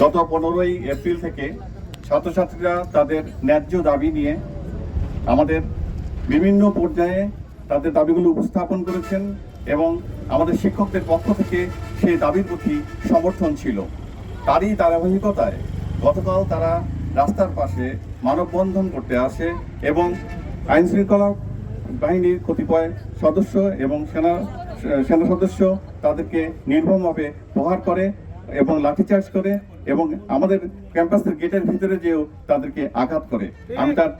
গত পনেরোই এপ্রিল থেকে ছাত্রছাত্রীরা তাদের ন্যায্য দাবি নিয়ে আমাদের বিভিন্ন পর্যায়ে তাদের দাবিগুলো উপস্থাপন করেছেন এবং আমাদের শিক্ষকদের পক্ষ থেকে সেই দাবির প্রতি সমর্থন ছিল। তারই ধারাবাহিকতায় গতকাল তারা রাস্তার পাশে মানববন্ধন করতে আসে এবং আইন শৃঙ্খলা বাহিনীর কতিপয় সদস্য এবং সেনা সেনা সদস্য তাদেরকে নির্মমভাবে প্রহার করে এবং লাঠিচার্জ করে এবং আমাদের ক্যাম্পাসের গেটের ভিতরে যেও তাদেরকে আঘাত করে। আমি তার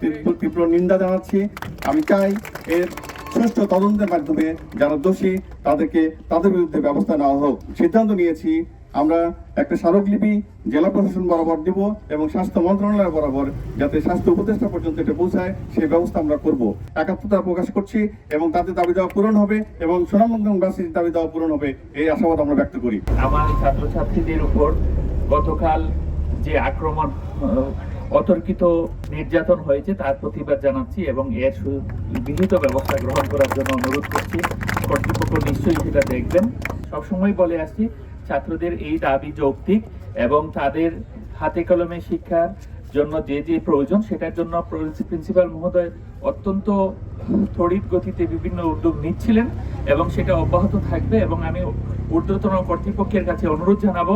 তীব্র নিন্দা জানাচ্ছি। আমি চাই এর সুষ্ঠু তদন্তের মাধ্যমে যারা দোষী, তাদেরকে, তাদের বিরুদ্ধে ব্যবস্থা নেওয়া হোক। সিদ্ধান্ত নিয়েছি, আমরা একটা স্মারকলিপি জেলা প্রশাসন বরাবর দিব এবং স্বাস্থ্য মন্ত্রণালয় বরাবর যাতে স্বাস্থ্য উপদেষ্টা পর্যন্ত এটা পৌঁছায়, সেই ব্যবস্থা আমরা করব। একাত্মতা প্রকাশ করছি এবং তাদের দাবি দেওয়া পূরণ হবে এবং সুনামগঞ্জবাসীর দাবি দেওয়া পূরণ হবে, এই আশাবাদ আমরা ব্যক্ত করি। আমার ছাত্রছাত্রীদের উপর গতকাল যে আক্রমণ অতর্কিত নির্যাতন হয়েছে তার প্রতিবাদ জানাচ্ছি এবং এর বিহিত ব্যবস্থা গ্রহণ করার জন্য অনুরোধ করছি। কর্তৃপক্ষ নিশ্চয়ই সেটা দেখবেন। সবসময় বলে আসছি, ছাত্রদের এই দাবি যৌক্তিক এবং তাদের হাতে কলমে শিক্ষার জন্য যে যে প্রয়োজন সেটার জন্য প্রিন্সিপাল মহোদয় অত্যন্ত তড়িৎ গতিতে বিভিন্ন উদ্যোগ নিচ্ছিলেন এবং সেটা অব্যাহত থাকবে এবং আমি ঊর্ধ্বতন কর্তৃপক্ষের কাছে অনুরোধ জানাব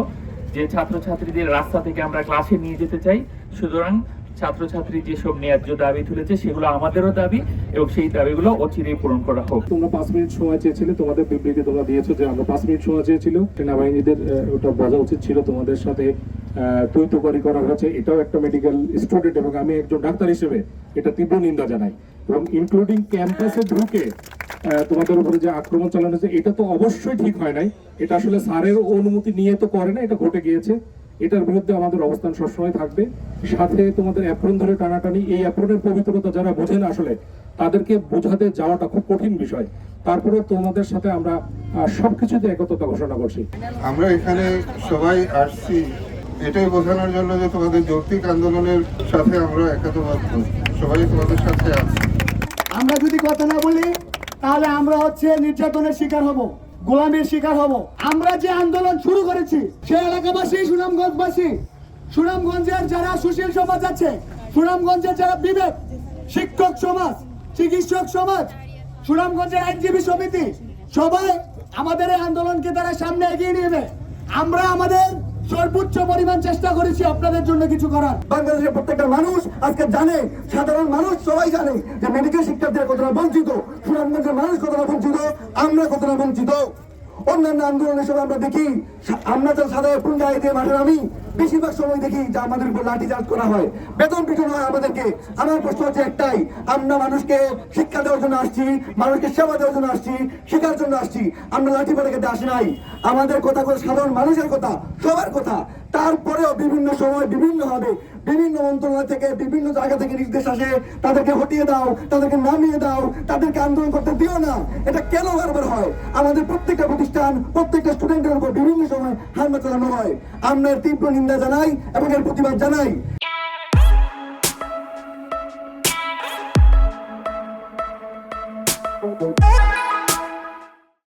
যে ছাত্রছাত্রীদের রাস্তা থেকে আমরা ক্লাসে নিয়ে যেতে চাই সুতরাং ছাত্রছাত্রী যেসব ন্যায্য দাবি তুলেছে, সেগুলো আমাদেরও দাবি এবং সেই দাবিগুলো অচিরেই পূরণ করা হোক। তোমরা পাঁচ মিনিট সময় চেয়েছিলে, তোমাদের বিবৃতি তোমরা দিয়েছ যে আমরা পাঁচ মিনিট সময় চেয়েছিল। সেনাবাহিনীদের ওটা বোঝা উচিত ছিল তোমাদের সাথে করা হয়েছে। এটাও একটা মেডিকেল স্টুডেন্ট এবং আমি একজন ডাক্তার হিসেবে এটা তীব্র নিন্দা জানাই। এবং ইনক্লুডিং ক্যাম্পাসে ঢুকে তোমাদের উপরে যে আক্রমণ চালানো হয়েছে, এটা তো অবশ্যই ঠিক হয় নাই। এটা আসলে স্যারের অনুমতি নিয়ে তো করে না, এটা ঘটে গিয়েছে। এটার বিরুদ্ধে আমাদের অবস্থান সবসময় থাকবে। সাথে তোমাদের অ্যাপ্রন ধরে টানাটানি এই অ্যাপ্রনের পবিত্রতা যারা বোঝে না আসলে তাদেরকে বোঝাতে যাওয়াটা খুব কঠিন বিষয়। তারপরে তোমাদের সাথে আমরা সবকিছুতে একতা ঘোষণা করছি। আমরা এখানে সবাই আসছি। এটাই বোঝানোর জন্য যে তোমাদের যৌক্তিক আন্দোলনের সাথে আমরা একাত্মবদ্ধ সবাই তোমাদের সাথে আছি। আমরা যদি কথা না বলি তাহলে আমরা হচ্ছে নির্যাতনের শিকার হব। গোলামের শিকার হব। আমরা যে আন্দোলন শুরু করেছি, সে এলাকাবাসী, সুনামগঞ্জবাসী, সুনামগঞ্জের যারা সুশীল সমাজ আছে, সুনামগঞ্জের যারা বিবেক, শিক্ষক সমাজ, চিকিৎসক সমাজ, সুনামগঞ্জের আইনজীবী সমিতি, সবাই আমাদের এই আন্দোলনকে তারা সামনে এগিয়ে নিয়ে আমরা আমাদের সর্বোচ্চ পরিমাণ চেষ্টা করেছি আপনাদের জন্য কিছু করার। বাংলাদেশের প্রত্যেকটা মানুষ আজকে জানে, সাধারণ মানুষ সবাই জানে যে মেডিকেল শিক্ষার্থীরা কতটা বঞ্চিত, সুনামগঞ্জের মানুষ কতটা বঞ্চিত, আমরা কতটা বঞ্চিত। অন্যান্য আন্দোলনের সময় আমরা দেখি আমরা তো সাধারণ পুঞ্জায় দিয়ে মাঠে আমি, বেশিরভাগ সময় দেখি যে আমাদের উপর লাঠি চার্জ করা হয়। বেতন পিছন হয় আমাদেরকে। আমার প্রশ্ন হচ্ছে একটাই, আমরা মানুষকে শিক্ষা দেওয়ার জন্য আসছি, মানুষকে সেবা দেওয়ার জন্য আসছি, শেখার জন্য আসছি, আমরা লাঠি খেতে আসি নাই। আমাদের কথা কথা সাধারণ মানুষের কথা সবার কথা। তারপরেও বিভিন্ন সময় বিভিন্ন হবে বিভিন্ন মন্ত্রণালয় থেকে বিভিন্ন জায়গা থেকে নির্দেশ আসে তাদেরকে হটিয়ে দাও তাদেরকে নামিয়ে দাও তাদেরকে আন্দোলন করতে দিও না। এটা কেন বারবার হয়? আমাদের প্রত্যেকটা প্রতিষ্ঠান প্রত্যেকটা স্টুডেন্টের উপর বিভিন্ন সময় হামলা চালানো হয়। আমরা তীব্র নিন্দা জানাই এবং এর প্রতিবাদ জানাই। Oh, you.